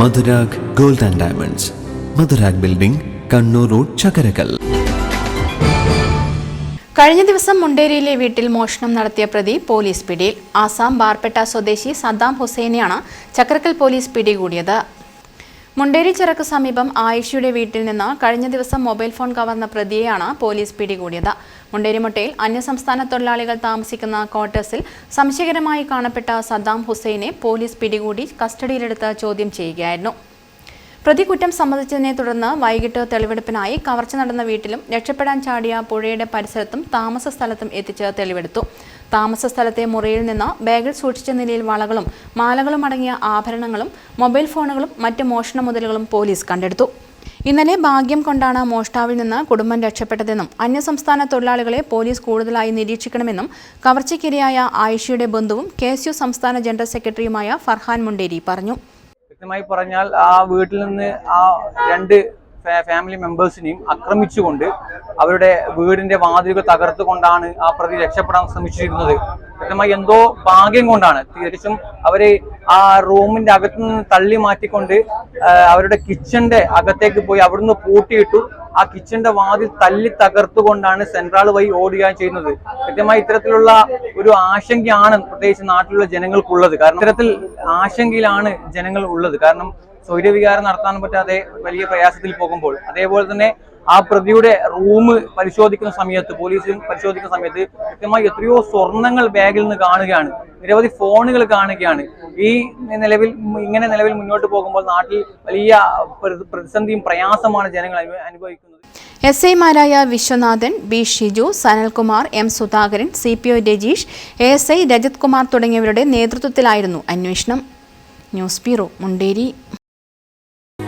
Madhurag gold and diamonds. Madhurag building Kannur road Chakkarakkal. കഴിഞ്ഞ ദിവസം മുണ്ടേരിയിലെ വീട്ടിൽ മോഷണം നടത്തിയ പ്രതി പോലീസ് പിടിയിൽ. ആസാം ബാർപെട്ട സ്വദേശി സദ്ദാം ഹുസൈനെയാണ് ചക്രക്കൽ പോലീസ് പിടികൂടിയത്. മുണ്ടേരി ചിറക്ക് സമീപം ആയിഷയുടെ വീട്ടിൽ നിന്ന് കഴിഞ്ഞ ദിവസം മൊബൈൽ ഫോൺ കവർന്ന പ്രതിയെയാണ് പോലീസ് പിടികൂടിയത്. മുണ്ടേരിമുട്ടയിൽ അന്യസംസ്ഥാന തൊഴിലാളികൾ താമസിക്കുന്ന ക്വാർട്ടേഴ്സിൽ സംശയകരമായി കാണപ്പെട്ട സദ്ദാം ഹുസൈനെ പോലീസ് പിടികൂടി കസ്റ്റഡിയിലെടുത്ത് ചോദ്യം ചെയ്യുകയായിരുന്നു. പ്രതി കുറ്റം സമ്മതിച്ചതിനെ തുടർന്ന് വൈകിട്ട് തെളിവെടുപ്പിനായി കവർച്ച നടന്ന വീട്ടിലും രക്ഷപ്പെടാൻ ചാടിയ പുഴയുടെ പരിസരത്തും താമസ സ്ഥലത്തും എത്തിച്ച് തെളിവെടുത്തു. താമസ സ്ഥലത്തെ മുറിയിൽ നിന്ന് ബാഗിൽ സൂക്ഷിച്ച നിലയിൽ വളകളും മാലകളും അടങ്ങിയ ആഭരണങ്ങളും മൊബൈൽ ഫോണുകളും മറ്റ് മോഷണ മുതലുകളും പോലീസ് കണ്ടെടുത്തു. ഇന്നലെ ഭാഗ്യം കൊണ്ടാണ് മോഷ്ടാവിൽ നിന്ന് കുടുംബം രക്ഷപ്പെട്ടതെന്നും അന്യസംസ്ഥാന തൊഴിലാളികളെ പോലീസ് കൂടുതലായി നിരീക്ഷിക്കണമെന്നും കവർച്ചയ്ക്കിരയായ ആയിഷയുടെ ബന്ധുവും കെ സംസ്ഥാന ജനറൽ സെക്രട്ടറിയുമായ ഫർഹാൻ മുണ്ടേരി പറഞ്ഞു. വ്യക്തമായി പറഞ്ഞാൽ ആ വീട്ടിൽ നിന്ന് ആ രണ്ട് ഫാമിലി മെമ്പേഴ്സിനെയും ആക്രമിച്ചുകൊണ്ട് അവരുടെ വീടിന്റെ വാതിലുകൾ തകർത്തുകൊണ്ടാണ് ആ പ്രതി രക്ഷപ്പെടാൻ ശ്രമിച്ചിരുന്നത്. വ്യക്തമായി എന്തോ ഭാഗ്യം കൊണ്ടാണ്. തീർച്ചയായും അവരെ ആ റൂമിന്റെ അകത്തു നിന്ന് തള്ളി മാറ്റിക്കൊണ്ട് അവരുടെ കിച്ചന്റെ അകത്തേക്ക് പോയി അവിടുന്ന് പൂട്ടിയിട്ടു ആ കിച്ചന്റെ വാതിൽ തല്ലി തകർത്തുകൊണ്ടാണ് സെൻട്രാൾ വഴി ഓടുകയാണ് ചെയ്യുന്നത്. കൃത്യമായി ഇത്തരത്തിലുള്ള ഒരു ആശങ്കയാണ് പ്രത്യേകിച്ച് നാട്ടിലുള്ള ജനങ്ങൾക്കുള്ളത്. കാരണം ഇത്തരത്തിൽ ആശങ്കയിലാണ് ജനങ്ങൾ ഉള്ളത്. കാരണം സ്വൈര്യവികാരം നടത്താൻ പറ്റാതെ വലിയ പ്രയാസത്തിൽ പോകുമ്പോൾ അതേപോലെ തന്നെ ആ പ്രതിയുടെ റൂം പരിശോധിക്കുന്ന സമയത്ത് പോലീസും പരിശോധിക്കുന്ന സമയത്ത് കൃത്യമായി എത്രയോ സ്വർണങ്ങൾ ബാഗിൽ നിന്ന് കാണുകയാണ്. നിരവധി ഫോണുകൾ കാണുകയാണ്. ഈ നിലവിൽ ഇങ്ങനെ നിലവിൽ മുന്നോട്ട് പോകുമ്പോൾ നാട്ടിൽ വലിയ പ്ര- പ്രതിസന്ധിയും പ്രയാസമാണ് ജനങ്ങൾ അനുഭ- അനുഭവിക്കുന്നത്. എസ് ഐമാരായ Viswanathan B Shiju Sanalkumar M Sudhakaran C P O Rajeesh A S I Rajath Kumar തുടങ്ങിയവരുടെ നേതൃത്വത്തിലായിരുന്നു അന്വേഷണം. News bureau Munderi.